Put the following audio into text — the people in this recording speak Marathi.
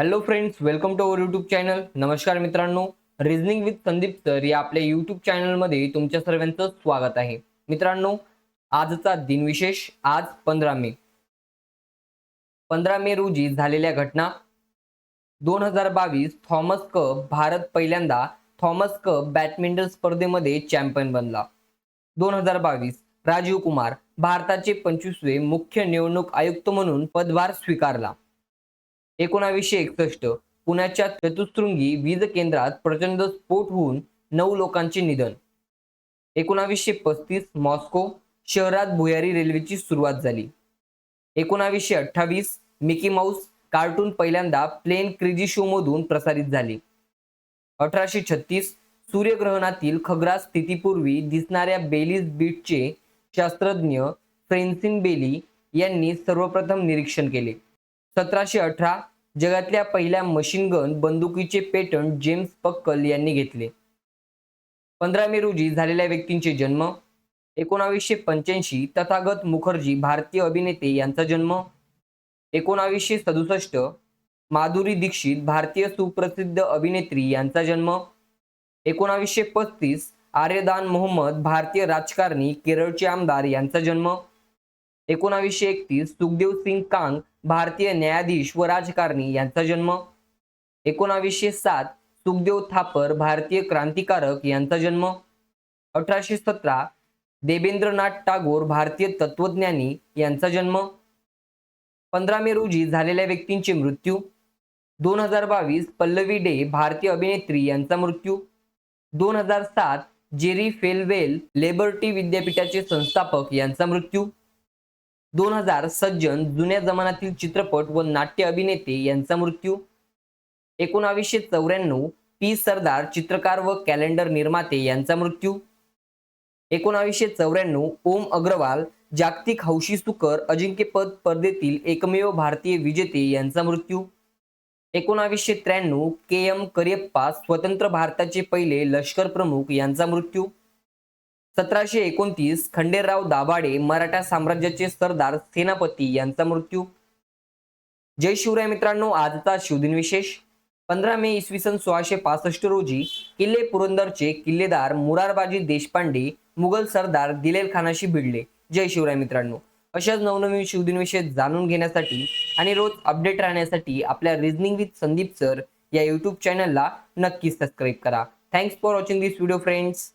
Hello friends welcome to our YouTube channel नमस्कार मित्रांनो. रिझनिंग विथ संदीप सर या आपल्या यूट्यूब चॅनलमध्ये तुमच्या सर्वांचं स्वागत आहे. मित्रांनो आजचा दिनविशेष आज पंधरा मे. पंधरा मे रोजी झालेल्या घटना. दोन हजार बावीस थॉमस कप भारत पहिल्यांदा थॉमस कप बॅडमिंटन स्पर्धेमध्ये चॅम्पियन बनला. दोन हजार बावीस राजीव कुमार भारताचे पंचवीसवे मुख्य निवडणूक आयुक्त म्हणून पदभार स्वीकारला. एकोणावीसशे एकसष्ट पुण्याच्या चतुशृंगी वीज केंद्रात प्रचंड स्फोट होऊन नऊ लोकांचे निधन. एकोणावीसशे पस्तीस मॉस्को शहरात भुयारी रेल्वेची सुरुवात झाली. एकोणावीसशे अठ्ठावीस मिकी माऊस कार्टून पहिल्यांदा प्लेन क्रिजी शो मधून प्रसारित झाले. अठराशे छत्तीस सूर्यग्रहणातील खग्रास स्थितीपूर्वी दिसणाऱ्या बेलीज बीटचे शास्त्रज्ञ फ्रेन्सिन बेली यांनी सर्वप्रथम निरीक्षण केले. सतराशे अठरा जगातल्या पहिल्या मशीन गन बंदुकीचे पेटंट जेम्स पक्कल यांनी घेतले. पंधरा मे रोजी झालेल्या व्यक्तींचे जन्म एकोणावीसशे पंच्याऐंशी तथागत मुखर्जी भारतीय अभिनेते यांचा जन्म एकोणावीसशे सदुसष्ट माधुरी दीक्षित भारतीय सुप्रसिद्ध अभिनेत्री यांचा जन्म एकोणावीसशे पस्तीस आर्यदान मोहम्मद भारतीय राजकारणी केरळचे आमदार यांचा जन्म एकोणावीसशे एकतीस सुखदेव सिंग कांग भारतीय न्यायाधीश व राजकारणी यांचा जन्म. एकोणावीसशे सात सुखदेव थापर भारतीय क्रांतिकारक यांचा जन्म. अठराशे सतरा देवेंद्रनाथ टागोर भारतीय तत्वज्ञानी यांचा जन्म. पंधरा मे रोजी झालेल्या व्यक्तींचे मृत्यू. दोन हजार बावीस पल्लवी डे भारतीय अभिनेत्री यांचा मृत्यू. दोन हजार सात जेरी फेलवेल लेबर्टी विद्यापीठाचे संस्थापक यांचा मृत्यू. दोन हजार सज्जन जुन्या जमान्यातील चित्रपट व नाट्य अभिनेते यांचा मृत्यू. एकोणावीसशे चौऱ्याण्णव पी सरदार चित्रकार व कॅलेंडर निर्माते यांचा मृत्यू. एकोणावीसशे चौऱ्याण्णव ओम अग्रवाल जागतिक हौशी सुकर अजिंक्यपद स्पर्धेतील एकमेव भारतीय विजेते यांचा मृत्यू. एकोणावीसशे त्र्याण्णव के एम करियप्पा स्वतंत्र भारताचे पहिले लष्कर प्रमुख यांचा मृत्यू. सतराशे एकोणतीस खंडेराव दाभाडे मराठा साम्राज्याचे सरदार सेनापती यांचा मृत्यू. जय शिवराय मित्रांनो आजचा शिवदिन विशेष. पंधरा मे इसवी सन सोळाशे पासष्ट रोजी किल्ले पुरंदरचे किल्लेदार मुरारबाजी देशपांडे मुघल सरदार दिलेल खानाशी भिडले. जय शिवराय मित्रांनो. अशाच नवनवीन शिवदिन विषय जाणून घेण्यासाठी आणि रोज अपडेट राहण्यासाठी आपल्या रिझनिंग विथ संदीप सर या युट्यूब चॅनलला नक्की सबस्क्राईब करा. Thanks for watching this video friends